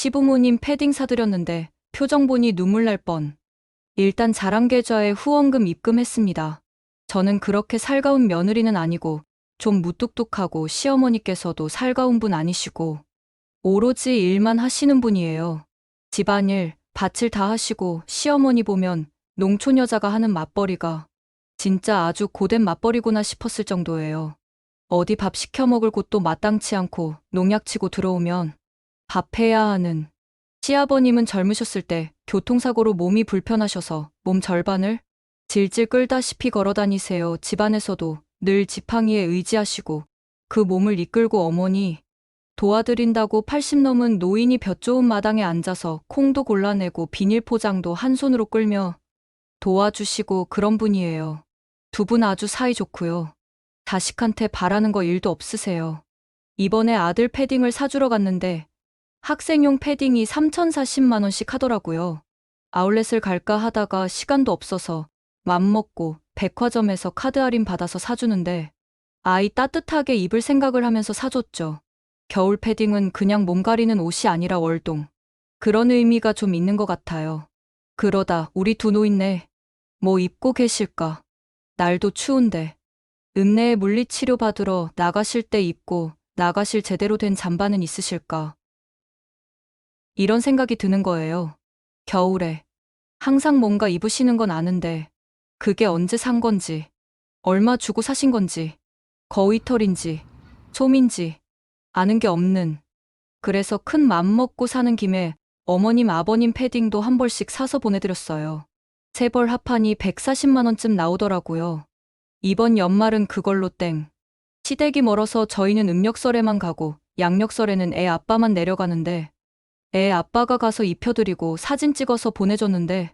시부모님 패딩 사드렸는데 표정 보니 눈물 날 뻔. 일단 자랑 계좌에 후원금 입금했습니다. 저는 그렇게 살가운 며느리는 아니고 좀 무뚝뚝하고 시어머니께서도 살가운 분 아니시고 오로지 일만 하시는 분이에요. 집안일, 밭을 다 하시고 시어머니 보면 농촌 여자가 하는 맞벌이가 진짜 아주 고된 맞벌이구나 싶었을 정도예요. 어디 밥 시켜 먹을 곳도 마땅치 않고 농약 치고 들어오면 밥 해야 하는 시아버님은 젊으셨을 때 교통사고로 몸이 불편하셔서 몸 절반을 질질 끌다시피 걸어 다니세요. 집안에서도 늘 지팡이에 의지하시고 그 몸을 이끌고 어머니 도와드린다고 80 넘은 노인이 볕 좋은 마당에 앉아서 콩도 골라내고 비닐 포장도 한 손으로 끌며 도와주시고 그런 분이에요. 두 분 아주 사이 좋고요. 자식한테 바라는 거 일도 없으세요. 이번에 아들 패딩을 사주러 갔는데 학생용 패딩이 3,040만 원씩 하더라고요. 아울렛을 갈까 하다가 시간도 없어서 맘먹고 백화점에서 카드 할인 받아서 사주는데 아이 따뜻하게 입을 생각을 하면서 사줬죠. 겨울 패딩은 그냥 몸 가리는 옷이 아니라 월동. 그런 의미가 좀 있는 것 같아요. 그러다 우리 두 노인네 뭐 입고 계실까? 날도 추운데 읍내에 물리치료 받으러 나가실 때 입고 나가실 제대로 된 잠바는 있으실까? 이런 생각이 드는 거예요. 겨울에 항상 뭔가 입으시는 건 아는데 그게 언제 산 건지 얼마 주고 사신 건지 거위털인지 솜인지 아는 게 없는 그래서 큰 맘 먹고 사는 김에 어머님 아버님 패딩도 한 벌씩 사서 보내드렸어요. 세 벌 합하니 140만 원쯤 나오더라고요. 이번 연말은 그걸로 땡. 시댁이 멀어서 저희는 음력설에만 가고 양력설에는 애 아빠만 내려가는데 애 아빠가 가서 입혀드리고 사진 찍어서 보내줬는데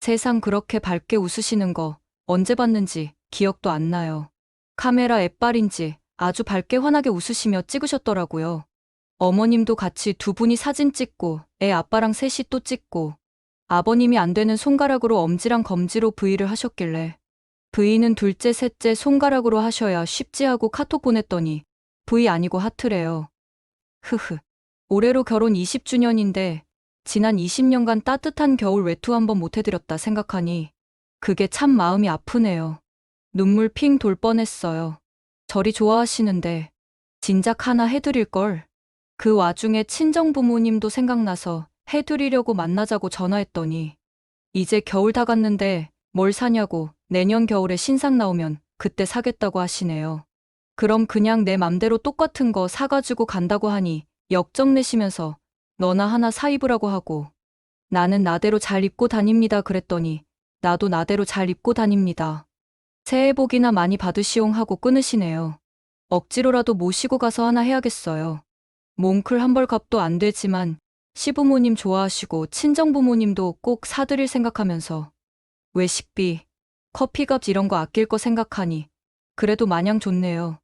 세상 그렇게 밝게 웃으시는 거 언제 봤는지 기억도 안 나요. 카메라 앱발인지 아주 밝게 환하게 웃으시며 찍으셨더라고요. 어머님도 같이 두 분이 사진 찍고 애 아빠랑 셋이 또 찍고 아버님이 안 되는 손가락으로 엄지랑 검지로 V를 하셨길래 V는 둘째, 셋째 손가락으로 하셔야 쉽지 하고 카톡 보냈더니 V 아니고 하트래요. 흐흐. 올해로 결혼 20주년인데 지난 20년간 따뜻한 겨울 외투 한번 못 해드렸다 생각하니 그게 참 마음이 아프네요. 눈물 핑 돌 뻔했어요. 저리 좋아하시는데 진작 하나 해드릴 걸. 그 와중에 친정 부모님도 생각나서 해드리려고 만나자고 전화했더니 이제 겨울 다 갔는데 뭘 사냐고 내년 겨울에 신상 나오면 그때 사겠다고 하시네요. 그럼 그냥 내 맘대로 똑같은 거 사가지고 간다고 하니 역정 내시면서 너나 하나 사 입으라고 하고 나는 나대로 잘 입고 다닙니다 그랬더니 나도 나대로 잘 입고 다닙니다. 새해 복이나 많이 받으시옹 하고 끊으시네요. 억지로라도 모시고 가서 하나 해야겠어요. 몽클 한 벌 값도 안 되지만 시부모님 좋아하시고 친정 부모님도 꼭 사드릴 생각하면서 외식비, 커피값 이런 거 아낄 거 생각하니 그래도 마냥 좋네요.